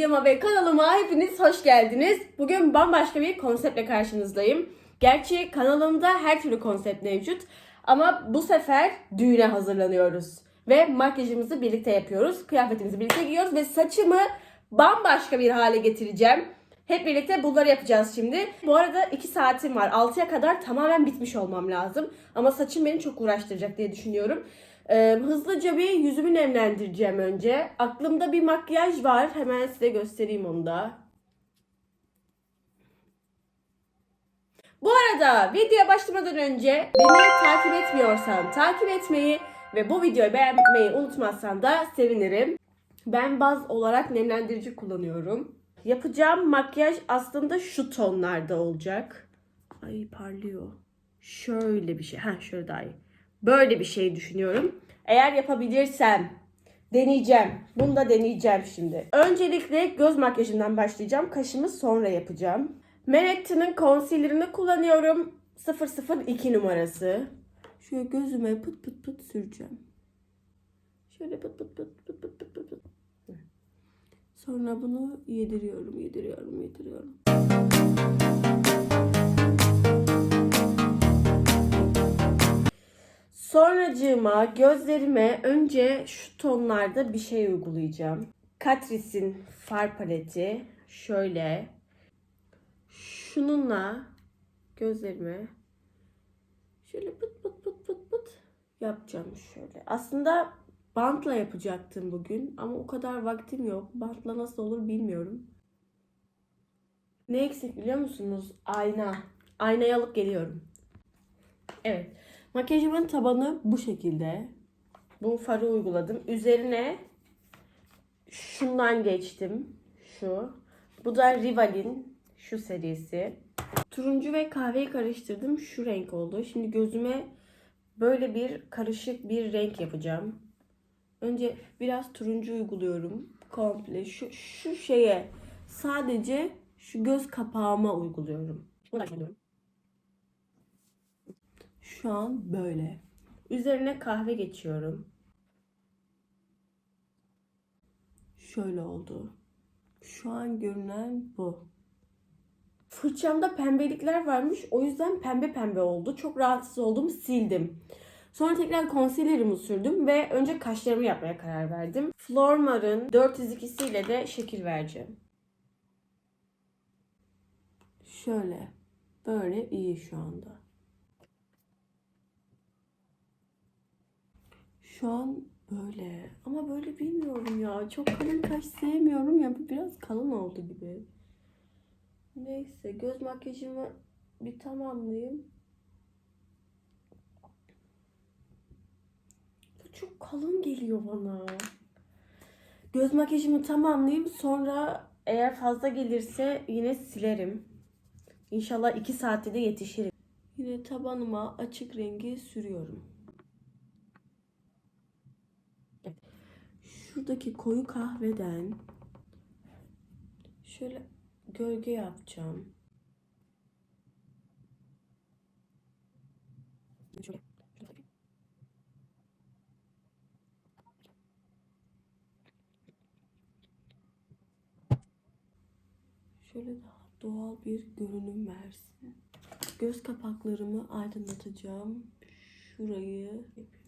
videoma ve kanalıma hepiniz hoş geldiniz. Bugün bambaşka bir konseptle karşınızdayım. Gerçi kanalımda her türlü konsept mevcut. Ama bu sefer düğüne hazırlanıyoruz. Ve makyajımızı birlikte yapıyoruz. Kıyafetimizi birlikte giyiyoruz ve saçımı bambaşka bir hale getireceğim. Hep birlikte bunları yapacağız şimdi. Bu arada 2 saatim var. 6'ya kadar tamamen bitmiş olmam lazım. Ama saçım beni çok uğraştıracak diye düşünüyorum. Ee, hızlıca bir yüzümü nemlendireceğim önce. Aklımda bir makyaj var. Hemen size göstereyim onu da. Bu arada videoya başlamadan önce beni takip etmiyorsan takip etmeyi ve bu videoyu beğenmeyi unutmazsan da sevinirim. Ben baz olarak nemlendirici kullanıyorum. Yapacağım makyaj aslında şu tonlarda olacak. Ay parlıyor. Şöyle bir şey. Ha şöyle daha iyi. Böyle bir şey düşünüyorum. Eğer yapabilirsem deneyeceğim. Bunu da deneyeceğim şimdi. Öncelikle göz makyajından başlayacağım. Kaşımı sonra yapacağım. Manhattan'ın concealer'ını kullanıyorum. 002 numarası. Şöyle gözüme pıt pıt pıt süreceğim. Şöyle pıt pıt pıt pıt pıt pıt. pıt. Sonra bunu yediriyorum, yediriyorum, yediriyorum. Sonracığıma gözlerime önce şu tonlarda bir şey uygulayacağım. Catrice'in far paleti şöyle şununla gözlerime şöyle pıt pıt pıt pıt pıt yapacağım şöyle. Aslında bantla yapacaktım bugün ama o kadar vaktim yok. Bantla nasıl olur bilmiyorum. Ne eksik biliyor musunuz? Ayna. Aynayı alıp geliyorum. Evet. Makyajımın tabanı bu şekilde. Bu farı uyguladım. Üzerine şundan geçtim. Şu. Bu da Rival'in şu serisi. Turuncu ve kahveyi karıştırdım. Şu renk oldu. Şimdi gözüme böyle bir karışık bir renk yapacağım. Önce biraz turuncu uyguluyorum. Komple şu, şu şeye sadece şu göz kapağıma uyguluyorum. Bunu açıyorum. Şu an böyle. Üzerine kahve geçiyorum. Şöyle oldu. Şu an görünen bu. Fırçamda pembelikler varmış. O yüzden pembe pembe oldu. Çok rahatsız oldum. Sildim. Sonra tekrar concealer'ımı sürdüm ve önce kaşlarımı yapmaya karar verdim. Flormar'ın 402'si ile de şekil vereceğim. Şöyle. Böyle iyi şu anda. Şu an böyle. Ama böyle bilmiyorum ya. Çok kalın kaş sevmiyorum ya. Biraz kalın oldu gibi. Neyse göz makyajımı bir tamamlayayım. Bu çok kalın geliyor bana. Göz makyajımı tamamlayayım. Sonra eğer fazla gelirse yine silerim. İnşallah 2 saatte de yetişirim. Yine tabanıma açık rengi sürüyorum. Şuradaki koyu kahveden şöyle gölge yapacağım. Şöyle. Daha doğal bir görünüm versin. Göz kapaklarımı aydınlatacağım. Şurayı yapıyorum.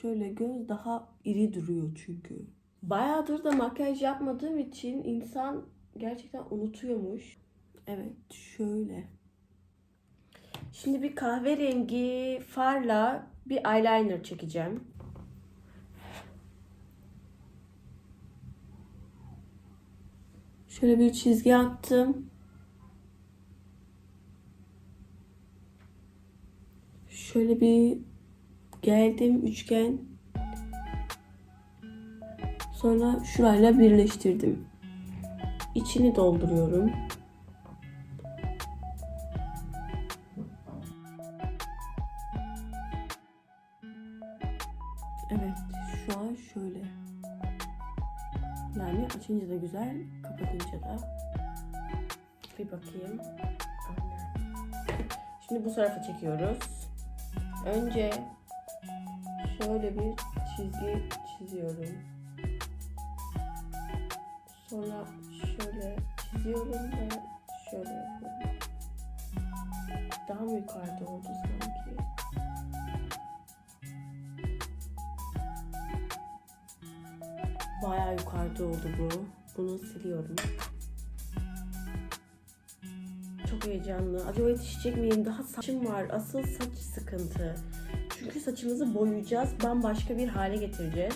Şöyle göz daha iri duruyor çünkü. Bayağıdır da makyaj yapmadığım için insan gerçekten unutuyormuş. Evet şöyle. Şimdi bir kahverengi farla bir eyeliner çekeceğim. Şöyle bir çizgi attım. Şöyle bir geldim üçgen. Sonra şurayla birleştirdim. İçini dolduruyorum. Evet, şu an şöyle. Yani açınca da güzel, kapatınca da. Bir bakayım. Şimdi bu tarafa çekiyoruz. Önce şöyle bir çizgi çiziyorum. Sonra şöyle çiziyorum ve şöyle yapıyorum. Daha mı yukarıda oldu sanki? Bayağı yukarıda oldu bu. Bunu siliyorum. Çok heyecanlı. Acaba yetişecek miyim? Daha saçım var. Asıl saç sıkıntı. Çünkü saçımızı boyayacağız. Bambaşka bir hale getireceğiz.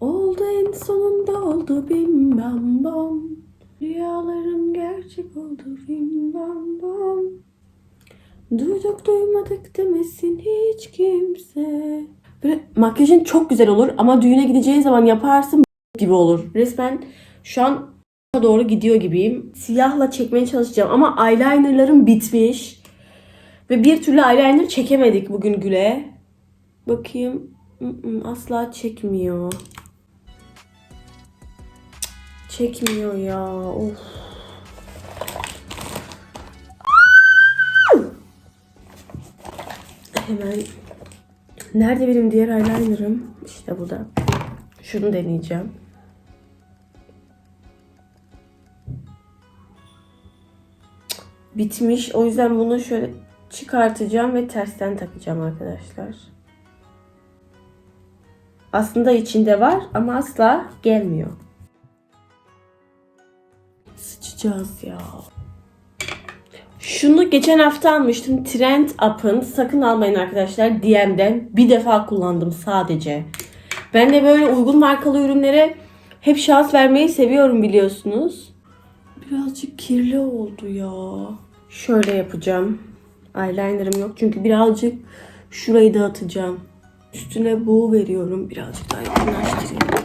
Oldu en sonunda oldu bim bam bam. Rüyalarım gerçek oldu bim bam bam. Duyduk duymadık demesin hiç kimse. Böyle makyajın çok güzel olur ama düğüne gideceğin zaman yaparsın gibi olur. Resmen şu an doğru gidiyor gibiyim. Siyahla çekmeye çalışacağım ama eyelinerlarım bitmiş. Ve bir türlü eyeliner çekemedik bugün Gül'e. Bakayım. Asla çekmiyor. Çekmiyor ya. Of. Hemen Nerede benim diğer eyelinerım? İşte burada. Şunu deneyeceğim. Bitmiş. O yüzden bunu şöyle çıkartacağım ve tersten takacağım arkadaşlar. Aslında içinde var ama asla gelmiyor. Sıçacağız ya. Şunu geçen hafta almıştım. Trend Up'ın. Sakın almayın arkadaşlar. DM'den. Bir defa kullandım sadece. Ben de böyle uygun markalı ürünlere hep şans vermeyi seviyorum biliyorsunuz. Birazcık kirli oldu ya. Şöyle yapacağım. Eyelinerım yok çünkü birazcık şurayı dağıtacağım. Üstüne bu veriyorum. Birazcık daha yakınlaştırayım.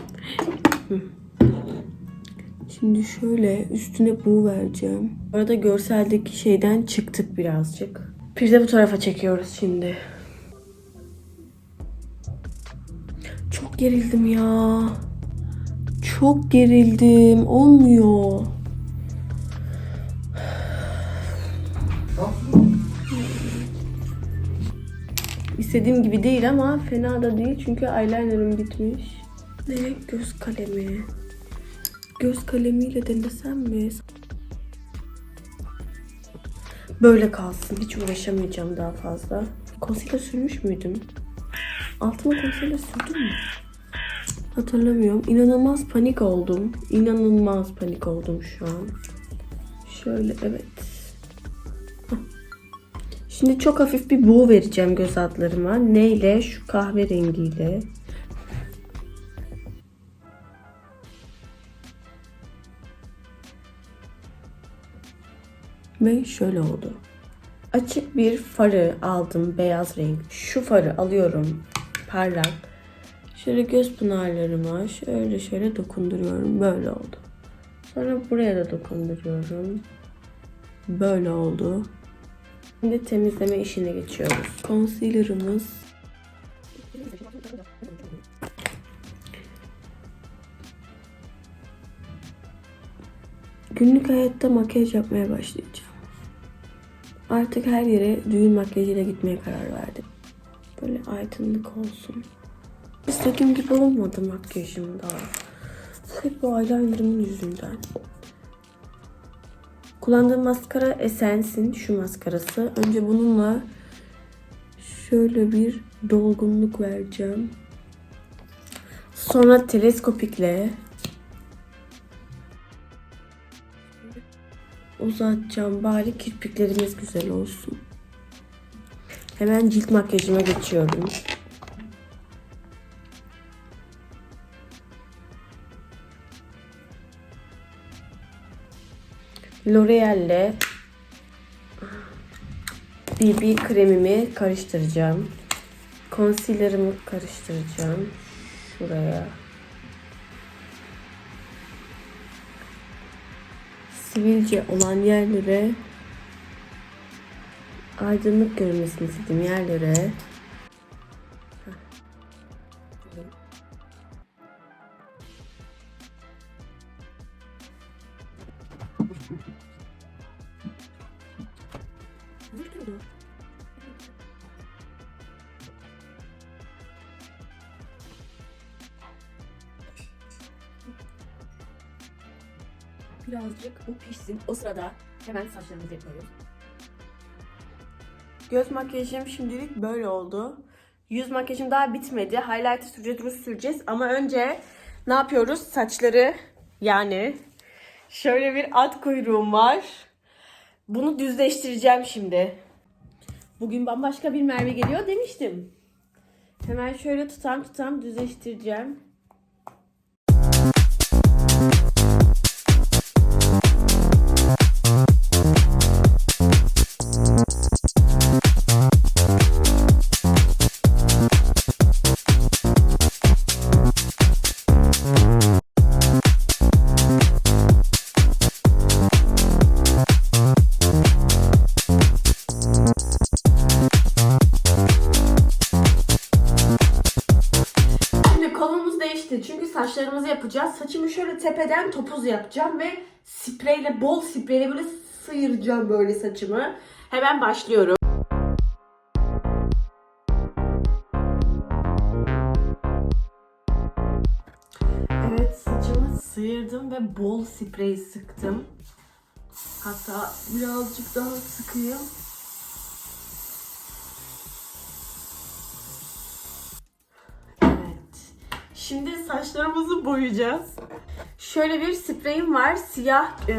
Şimdi şöyle üstüne bu vereceğim. Bu arada görseldeki şeyden çıktık birazcık. Bir de bu tarafa çekiyoruz şimdi. Çok gerildim ya. Çok gerildim. Olmuyor. İstediğim gibi değil ama fena da değil çünkü eyelinerım bitmiş. Ne göz kalemi. Göz kalemiyle denesem mi? Böyle kalsın. Hiç uğraşamayacağım daha fazla. Concealer sürmüş müydüm? Altıma concealer sürdüm mü? Hatırlamıyorum. İnanılmaz panik oldum. İnanılmaz panik oldum şu an. Şöyle evet. Şimdi çok hafif bir buğu vereceğim göz altlarıma. Neyle? Şu kahverengiyle. Ve şöyle oldu. Açık bir farı aldım beyaz renk. Şu farı alıyorum parlak. Şöyle göz pınarlarıma şöyle şöyle dokunduruyorum. Böyle oldu. Sonra buraya da dokunduruyorum. Böyle oldu. Şimdi temizleme işine geçiyoruz. Concealer'ımız Günlük hayatta makyaj yapmaya başlayacağım. Artık her yere düğün makyajıyla gitmeye karar verdim. Böyle aydınlık olsun. İstediğim gibi olmadı makyajım daha. Hep bu eyelinerımın yüzünden. Kullandığım maskara Essence'in şu maskarası. Önce bununla şöyle bir dolgunluk vereceğim. Sonra teleskopikle uzatacağım. Bari kirpiklerimiz güzel olsun. Hemen cilt makyajıma geçiyorum. L'Oreal'le BB kremimi karıştıracağım. Concealer'ımı karıştıracağım. Şuraya. Sivilce olan yerlere aydınlık görünmesini istediğim yerlere Sırada hemen saçlarımızı yapıyoruz. Göz makyajım şimdilik böyle oldu. Yüz makyajım daha bitmedi. Highlighter süreceğiz, ruj süreceğiz. Ama önce ne yapıyoruz? Saçları yani şöyle bir at kuyruğum var. Bunu düzleştireceğim şimdi. Bugün bambaşka bir Merve geliyor demiştim. Hemen şöyle tutam tutam düzleştireceğim. Tepeden topuz yapacağım ve spreyle, bol spreyle böyle sıyıracağım böyle saçımı. Hemen başlıyorum. Evet saçımı sıyırdım ve bol sprey sıktım. Hatta birazcık daha sıkayım. Şimdi saçlarımızı boyayacağız. Şöyle bir spreyim var. Siyah e,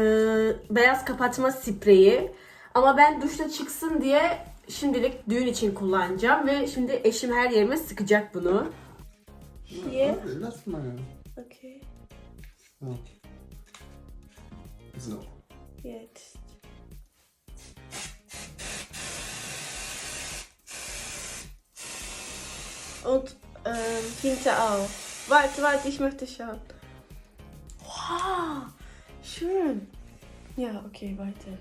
beyaz kapatma spreyi. Ama ben duşta çıksın diye şimdilik düğün için kullanacağım. Ve şimdi eşim her yerime sıkacak bunu. Hier. Warte, lass mal. Okay. So. So. Jetzt. Und ähm, hinter auch. Warte, warte, ich möchte schauen. Wow, schön. Ja, okay, weiter.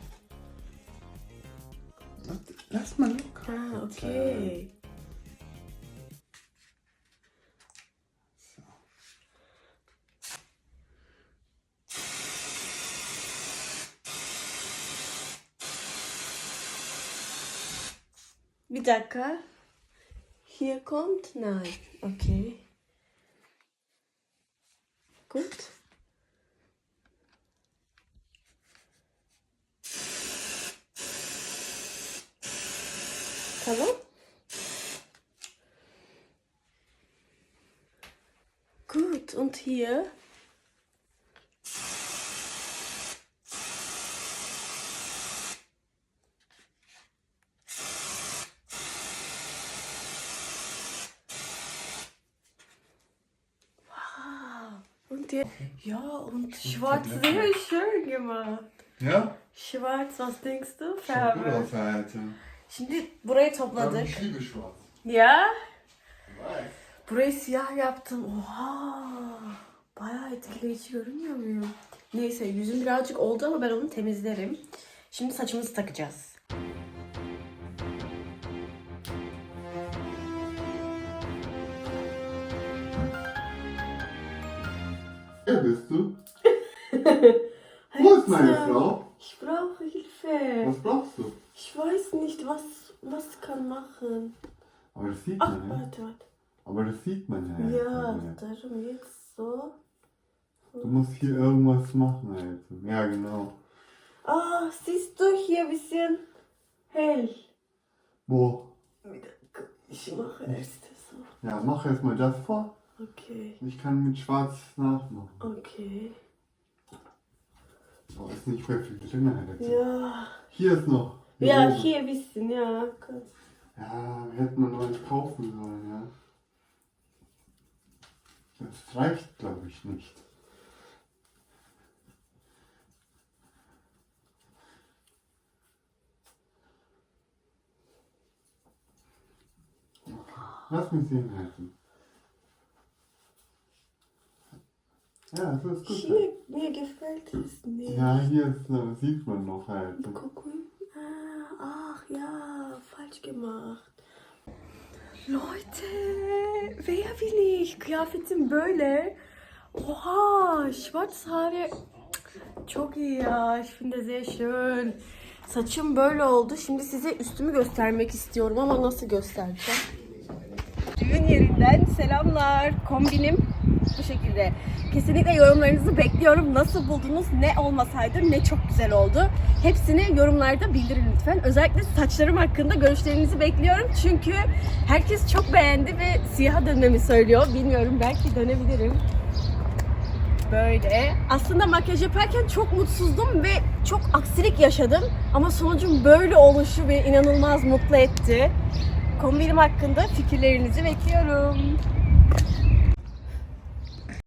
Lass mal locker. Ah, okay. Bir dakika. Hier kommt? Nein. Okay. Gut. Tamam. Gut, und hier? Ja, und schwarz, sehr schön gemacht. Ja? Schwarz, was denkst du? Schaut gut Farbe. Alter. Şimdi burayı Aber topladık. ich liebe schwarz. Ya? Vay. Burayı siyah yaptım. Oha! Bayağı etkileyici görünmüyor muyum? Neyse yüzüm birazcık oldu ama ben onu temizlerim. Şimdi saçımızı takacağız. Bist du? Wo ist meine Frau? Ich brauche Hilfe. Was brauchst du? Ich weiß nicht, was was kann machen. Aber das sieht Ach, man ja. warte, warte. Aber das sieht man ja. Ja, darum jetzt so. Du musst hier irgendwas machen, Alter. Ja, genau. Ah, siehst du hier ein bisschen hell. Wo? Ich mache erst so. Ja, mach erstmal das vor. Okay, Ich kann mit schwarz nachmachen. okay. Oh, ist nicht mehr viel drin, Alter. Ja. Hier ist noch. Ja, oben. hier ein bisschen, ja. Ja, hätte man neues kaufen sollen, ja. Das reicht, glaube ich, nicht. Lass mich sehen helfen. Ja, so ist gut. Hier, mir gefällt es nicht. Ja, hier ist, äh, sieht man noch halt. Gucken. Ah, ach ja, falsch gemacht. Leute, wer bin ich? Kıyafetim böyle. Oha, schwarz Haare. Çok iyi ya. Ich finde sehr schön. Saçım böyle oldu. Şimdi size üstümü göstermek istiyorum ama nasıl göstereceğim? Düğün yerinden selamlar. Kombinim şekilde. Kesinlikle yorumlarınızı bekliyorum. Nasıl buldunuz? Ne olmasaydı ne çok güzel oldu. Hepsini yorumlarda bildirin lütfen. Özellikle saçlarım hakkında görüşlerinizi bekliyorum. Çünkü herkes çok beğendi ve siyaha dönmemi söylüyor. Bilmiyorum belki dönebilirim. Böyle. Aslında makyaj yaparken çok mutsuzdum ve çok aksilik yaşadım. Ama sonucun böyle oluşu beni inanılmaz mutlu etti. Kombinim hakkında fikirlerinizi bekliyorum.